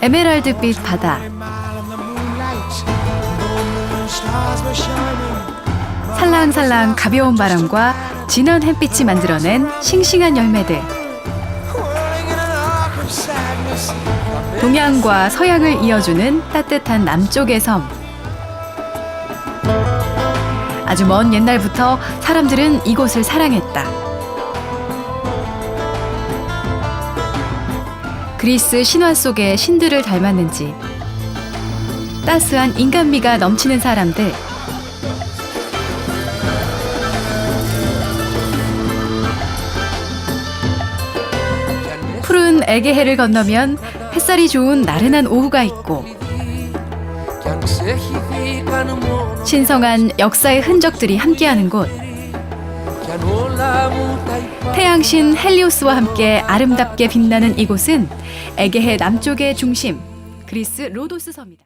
에메랄드빛 바다, 살랑살랑 가벼운 바람과 진한 햇빛이 만들어낸 싱싱한 열매들. 동양과 서양을 이어주는 따뜻한 남쪽의 섬. 아주 먼 옛날부터 사람들은 이곳을 사랑했다. 그리스 신화 속의 신들을 닮았는지 따스한 인간미가 넘치는 사람들. 푸른 에게해를 건너면 햇살이 좋은 나른한 오후가 있고 신성한 역사의 흔적들이 함께하는 곳 태양신 헬리오스와 함께 아름답게 빛나는 이곳은 에게해 남쪽의 중심 그리스 로도스 섬이다.